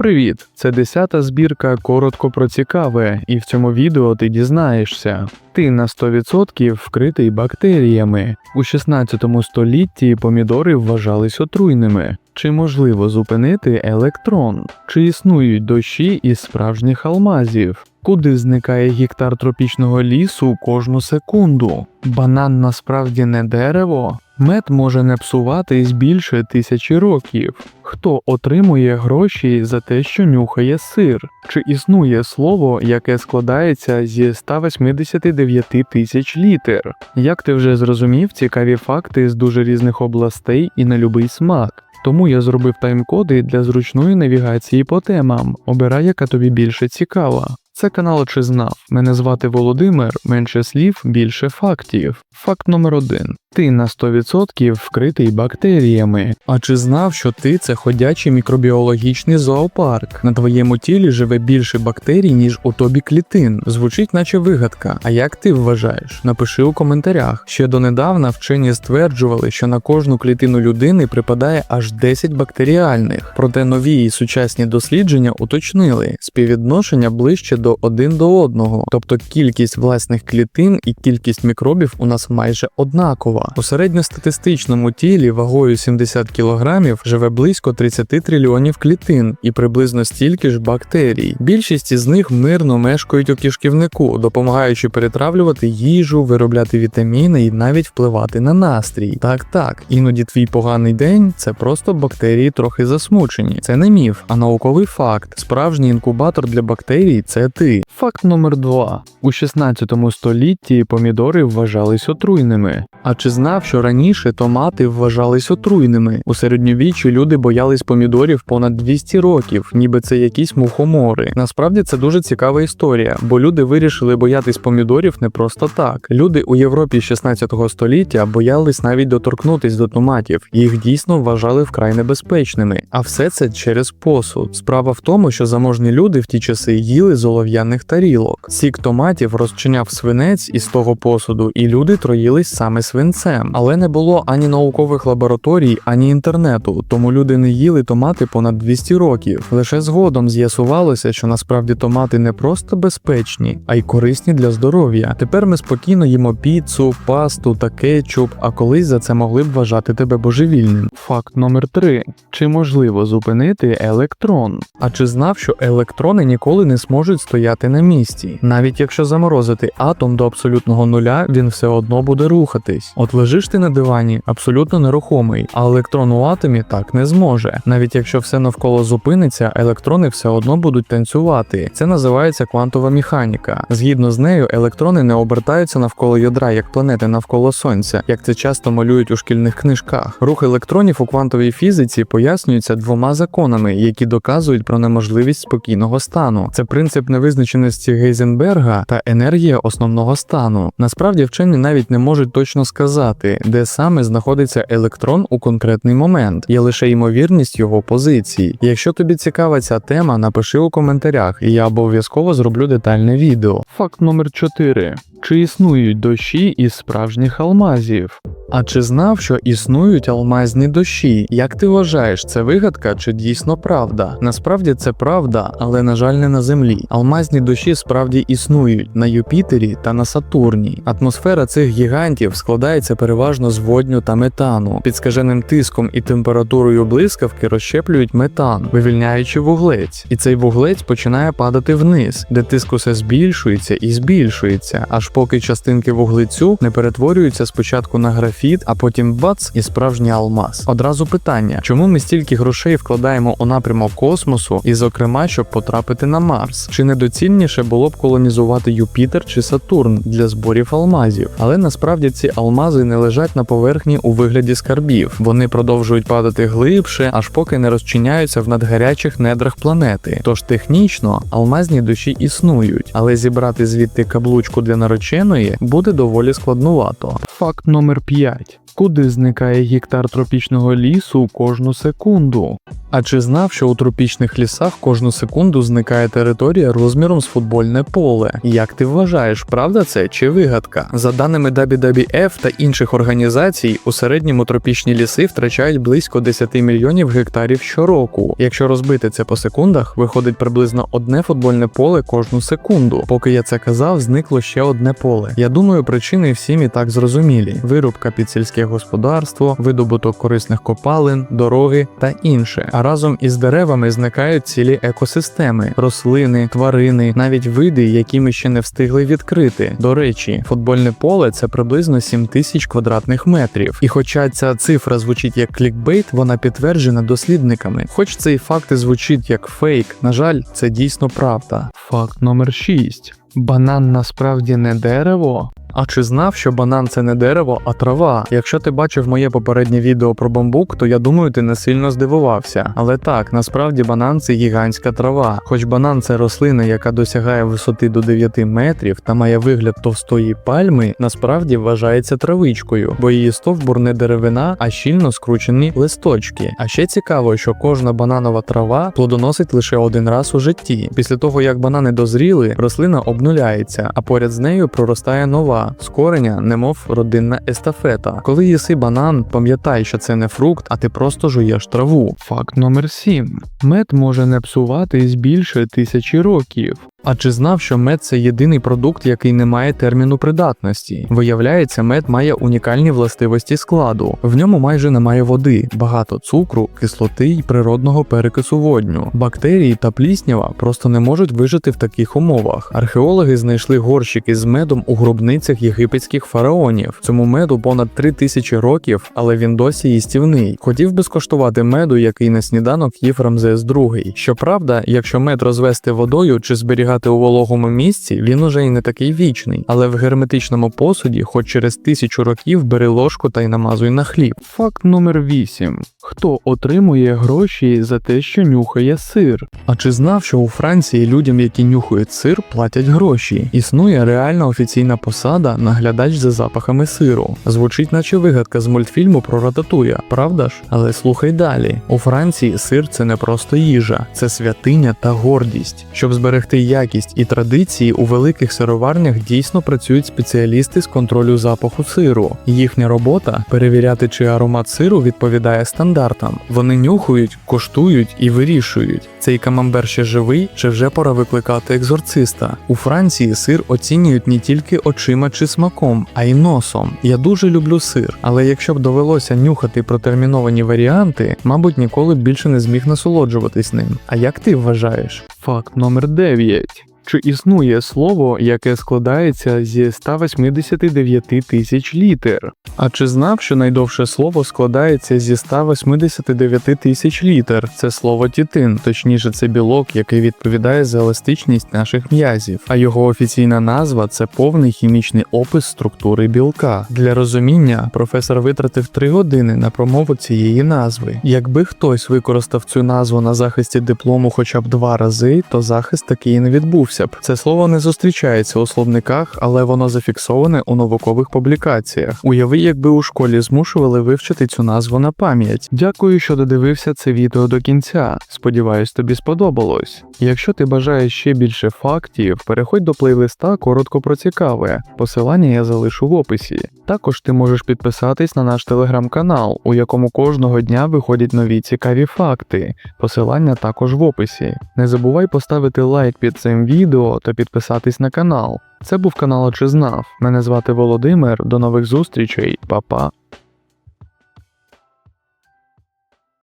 Привіт! Це десята збірка коротко про цікаве, і в цьому відео ти дізнаєшся. Ти на 100% вкритий бактеріями. У 16 столітті помідори вважались отруйними. Чи можливо зупинити електрон? Чи існують дощі із справжніх алмазів? Куди зникає гектар тропічного лісу кожну секунду? Банан насправді не дерево? Мед може не псуватись більше тисячі років. Хто отримує гроші за те, що нюхає сир? Чи існує слово, яке складається зі 189 тисяч літер? Як ти вже зрозумів, цікаві факти з дуже різних областей і на любий смак. Тому я зробив тайм-коди для зручної навігації по темам. Обирай, яка тобі більше цікава. Це канал Чи знав. Мене звати Володимир. Менше слів, більше фактів. Факт номер один: ти на 100% вкритий бактеріями. А чи знав, що ти це ходячий мікробіологічний зоопарк? На твоєму тілі живе більше бактерій, ніж у тобі клітин. Звучить, наче вигадка. А як ти вважаєш? Напиши у коментарях. Ще донедавна вчені стверджували, що на кожну клітину людини припадає аж 10 бактеріальних. Проте нові і сучасні дослідження уточнили співвідношення ближче до один до одного, тобто кількість власних клітин і кількість мікробів у нас майже однакова. У середньостатистичному тілі вагою 70 кг живе близько 30 трильйонів клітин і приблизно стільки ж бактерій. Більшість із них мирно мешкають у кишківнику, допомагаючи перетравлювати їжу, виробляти вітаміни і навіть впливати на настрій. Так, так, іноді твій поганий день це просто бактерії трохи засмучені. Це не міф, а науковий факт. Справжній інкубатор для бактерій це ти. Факт номер 2. У 16 столітті помідори вважались отруйними. А чи знав, що раніше томати вважались отруйними? У середньовіччі люди боялись помідорів понад 200 років, ніби це якісь мухомори. Насправді це дуже цікава історія, бо люди вирішили боятись помідорів не просто так. Люди у Європі 16 століття боялись навіть доторкнутись до томатів, їх дійсно вважали вкрай небезпечними. А все це через посуд. Справа в тому, що заможні люди в ті часи їли з олов'яних тарілок. Сік томатів розчиняв свинець із того посуду, і люди троїлись саме свинцем. Але не було ані наукових лабораторій, ані інтернету, тому люди не їли томати понад 200 років. Лише згодом з'ясувалося, що насправді томати не просто безпечні, а й корисні для здоров'я. Тепер ми спокійно їмо піцу, пасту та кетчуп, а колись за це могли б вважати тебе божевільним. Факт номер 3. Чи можливо зупинити електрон? А чи знав, що електрони ніколи не зможуть стояти на місці? Навіть якщо заморозити атом до абсолютного нуля, він все одно буде рухатись. От лежиш ти на дивані, абсолютно нерухомий, а електрон у атомі так не зможе. Навіть якщо все навколо зупиниться, електрони все одно будуть танцювати. Це називається квантова механіка. Згідно з нею, електрони не обертаються навколо ядра, як планети навколо сонця, як це часто малюють у шкільних книжках. Рух електронів у квантовій фізиці пояснюється двома законами, які доказують про неможливість спокійного стану. Це принцип невизначеності Гейзенберга та енергія основного стану. Насправді вчені навіть не можуть точно сказати, де саме знаходиться електрон у конкретний момент. Є лише ймовірність його позиції. Якщо тобі цікава ця тема, напиши у коментарях, і я обов'язково зроблю детальне відео. Факт номер 4. Чи існують дощі із справжніх алмазів? А чи знав, що існують алмазні дощі? Як ти вважаєш, це вигадка чи дійсно правда? Насправді це правда, але на жаль, не на землі. Алмазні дощі справді існують на Юпітері та на Сатурні. Атмосфера цих гігантів складається переважно з водню та метану. Під скаженим тиском і температурою блискавки розщеплюють метан, вивільняючи вуглець. І цей вуглець починає падати вниз, де тиск усе збільшується і збільшується, аж поки частинки вуглецю не перетворюються спочатку на графіт, а потім бац і справжній алмаз. Одразу питання: чому ми стільки грошей вкладаємо у напрямок космосу, і, зокрема, щоб потрапити на Марс? Чи недоцільніше було б колонізувати Юпітер чи Сатурн для зборів алмазів? Але насправді ці алмази не лежать на поверхні у вигляді скарбів. Вони продовжують падати глибше, аж поки не розчиняються в надгарячих недрах планети. Тож технічно алмазні душі існують, але зібрати звідти каблучку для нареченої буде доволі складнувато. Факт номер 5. Куди зникає гектар тропічного лісу кожну секунду? А чи знав, що у тропічних лісах кожну секунду зникає територія розміром з футбольне поле? Як ти вважаєш, правда це чи вигадка? За даними WWF та інших організацій, у середньому тропічні ліси втрачають близько 10 мільйонів гектарів щороку. Якщо розбити це по секундах, виходить приблизно одне футбольне поле кожну секунду. Поки я це казав, зникло ще одне поле. Я думаю, причини всім і так зрозумілі: вирубка під сільське господарство, видобуток корисних копалин, дороги та інше. Разом із деревами зникають цілі екосистеми, рослини, тварини, навіть види, які ми ще не встигли відкрити. До речі, футбольне поле це приблизно 7 тисяч квадратних метрів. І хоча ця цифра звучить як клікбейт, вона підтверджена дослідниками. Хоч цей факт і звучить як фейк, на жаль, це дійсно правда. Факт номер 6. Банан насправді не дерево. А чи знав, що банан це не дерево, а трава? Якщо ти бачив моє попереднє відео про бамбук, то я думаю, ти не сильно здивувався. Але так, насправді банан це гігантська трава. Хоч банан це рослина, яка досягає висоти до 9 метрів та має вигляд товстої пальми, насправді вважається травичкою, бо її стовбур не деревина, а щільно скручені листочки. А ще цікаво, що кожна бананова трава плодоносить лише один раз у житті. Після того як банани дозріли, рослина обнуляється, а поряд з нею проростає нова з кореня, немов родинна естафета. Коли їси банан, пам'ятай, що це не фрукт, а ти просто жуєш траву. Факт номер 7. Мед може не псувати більше тисячі років. А чи знав, що мед це єдиний продукт, який не має терміну придатності? Виявляється, мед має унікальні властивості складу. В ньому майже немає води, багато цукру, кислоти й природного перекису водню. Бактерії та пліснява просто не можуть вижити в таких умовах. Археологи знайшли горщики з медом у гробницях єгипетських фараонів. Цьому меду понад три тисячі років, але він досі їстівний. Хотів би скоштувати меду, який на сніданок їв Рамзес II. Щоправда, якщо мед розвести водою чи зберігати зберігати у вологому місці, він уже й не такий вічний, але в герметичному посуді, хоч через тисячу років, бери ложку та й намазуй на хліб. Факт номер 8. Хто отримує гроші за те, що нюхає сир? А чи знав, що у Франції людям, які нюхають сир, платять гроші? Існує реальна офіційна посада наглядач за запахами сиру. Звучить, наче вигадка з мультфільму про рататуя, правда ж? Але слухай далі: у Франції сир це не просто їжа, це святиня та гордість. Щоб зберегти якість і традиції, у великих сироварнях дійсно працюють спеціалісти з контролю запаху сиру. Їхня робота перевіряти, чи аромат сиру відповідає стандартам. Вони нюхають, коштують і вирішують. Цей камамбер ще живий, чи вже пора викликати екзорциста. У Франції сир оцінюють не тільки очима чи смаком, а й носом. Я дуже люблю сир, але якщо б довелося нюхати протерміновані варіанти, мабуть, ніколи б більше не зміг насолоджуватись ним. А як ти вважаєш? Факт номер 9. Чи існує слово, яке складається зі 189 тисяч літер? А чи знав, що найдовше слово складається зі 189 тисяч літер? Це слово тітин, точніше, це білок, який відповідає за еластичність наших м'язів, а його офіційна назва це повний хімічний опис структури білка. Для розуміння професор витратив 3 години на промову цієї назви. Якби хтось використав цю назву на захисті диплому хоча б два рази, то захист такий не відбувся б. Це слово не зустрічається у словниках, але воно зафіксоване у наукових публікаціях. Уяви, якби у школі змушували вивчити цю назву на пам'ять. Дякую, що додивився це відео до кінця. Сподіваюсь, тобі сподобалось. Якщо ти бажаєш ще більше фактів, переходь до плейлиста коротко про цікаве. Посилання я залишу в описі. Також ти можеш підписатись на наш телеграм-канал, у якому кожного дня виходять нові цікаві факти. Посилання також в описі. Не забувай поставити лайк під цим відео та підписатись на канал. Це був канал «А Чи знав. Мене звати Володимир. До нових зустрічей, Па-па.